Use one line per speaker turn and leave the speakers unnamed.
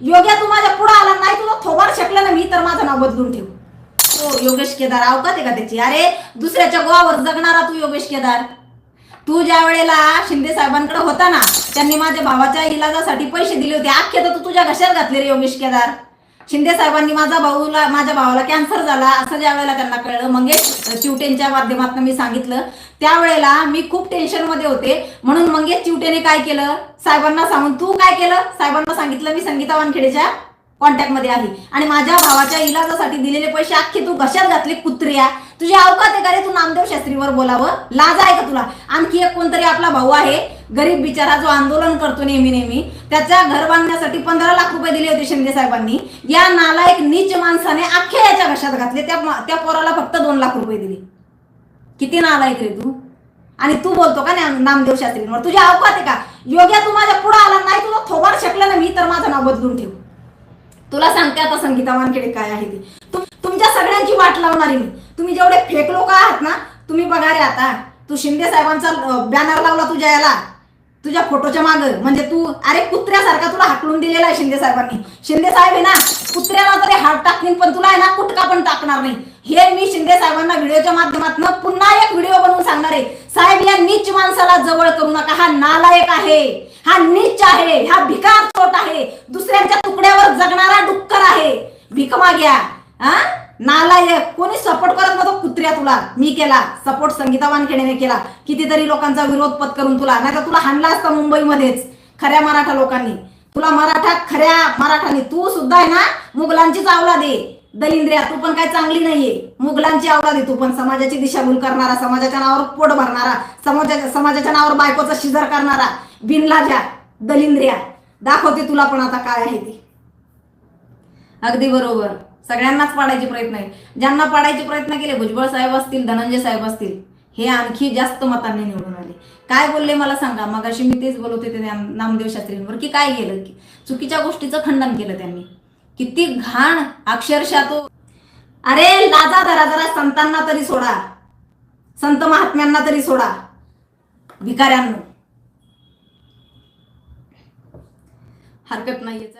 योग्या तू माझ्या पुढे आला नाही तुला थोबार शकलं ना मी तर माझं नाव बदलून ठेवू. हो योगेश केदार अवकात आहे का त्याची? अरे दुसऱ्याच्या गोवावर जगणारा तू योगेश केदार. तू ज्या वेळेला शिंदे साहेबांकडे होता ना त्यांनी माझ्या भावाच्या इलाजासाठी पैसे दिले होते. अख्खे तर तू तुझ्या घशात घातले रे योगेश केदार. शिंदे साहेबांनी माझा भाऊला माझ्या भावाला कॅन्सर झाला असं ज्या वेळेला त्यांना कळलं मंगेश चिवटेंच्या माध्यमातून मी सांगितलं. त्यावेळेला मी खूप टेन्शनमध्ये होते. म्हणून मंगेश चिवटेने काय केलं? साहेबांना सांगून तू काय केलं? साहेबांना सांगितलं मी संगीता वानखेडेच्या कॉन्टॅक्टमध्ये आहे. आली आणि माझ्या भावाच्या इलाजासाठी दिलेले पैसे अख्खे तू घशात घातले कुत्र्या. तुझी अवकात आहे का रे? तू नामदेव शास्त्रीवर बोलावं. लाज आहे का तुला? आणखी एक कोणतरी आपला भाऊ आहे. गरीब बिचारा जो आंदोलन करतो नेहमी नेहमी. त्याच्या घर बांधण्यासाठी पंधरा लाख रुपये दिले होते शिंदे साहेबांनी. या नालायक नीच माणसाने अख्ख्या याच्या घशात घातले. त्या त्या पोराला फक्त दोन लाख रुपये दिले. किती नालायक रे तू? आणि तू बोलतो का ना- नामदेव शास्त्रींवर? तुझी अवकात आहे का? योग्य तू माझ्या पुढे आला नाही तुला थोबार शकलं ना मी तर माझं नाव बदलून ठेवू. तुला सांगते आता संगीता वानखेडे काय आहे ती. तुमच्या सगळ्यांची वाट लावणारी मी. तुम्ही जेवढे फेक लोक आहात ना तुम्ही बघा रे आता. तू शिंदे साहेबांचा बॅनर लावला तुझ्या याला. तुझ्या फोटोच्या माग. म्हणजे तू अरे कुत्र्यासारखा तुला हाकलून दिलेला आहे शिंदे साहेबांनी. शिंदे साहेब आहे ना कुत्र्याला तरी हात टाकतील पण तुला आहे ना कुटका पण टाकणार नाही. हे मी शिंदे साहेबांना व्हिडिओच्या माध्यमातून पुन्हा एक व्हिडिओ बनवून सांगणार आहे. साहेब या नीच माणसाला जवळ करू नका. हा नालायक आहे. हा नीच आहे. हा भिकार चोट आहे. दुसऱ्यांच्या तुकड्यावर जगणारा भीक माग्या हा? नालायक कोणी सपोर्ट करत नव्हतं कुत्र्या तुला? मी केला. सपोर्ट संगीता वानखेडेने केला. कितीतरी लोकांचा विरोध पत्करून तुला. नाही तर तुला हाणला असता मुंबईमध्येच खऱ्या मराठा लोकांनी. तुला मराठा खऱ्या मराठानी. तू सुद्धा आहे ना मुघलांचीच आवला दे दलिंद्रिया तू पण काय चांगली नाहीये. मुघलांची आवला दे तू पण. समाजाची दिशाभूल करणारा समाजाच्या नावावर पोट भरणारा समाजाच्या समाजाच्या नावावर बायकोचा शिजर करणारा. बिनलाजा दलिंद्रिया. दाखवते तुला पण आता काय आहे ते. अगदी बरोबर. सगळ्यांनाच पाडायचे प्रयत्न आहे ज्यांना पाडायचे प्रयत्न केले भुजबळ साहेब असतील धनंजय साहेब असतील हे आणखी जास्त मतांनी निवडून आले. काय बोलले मला सांगा. मगाशी मी तेच बोलत होते नामदेव शास्त्रींवर की काय केलं? की चुकीच्या गोष्टीचं खंडन केलं त्यांनी. किती घाण अक्षरशः तो अरे लाजा धरा जरा संतांना तरी सोडा. संत महात्म्यांना तरी सोडा. भिकाऱ्यांना. हरकत नाहीये.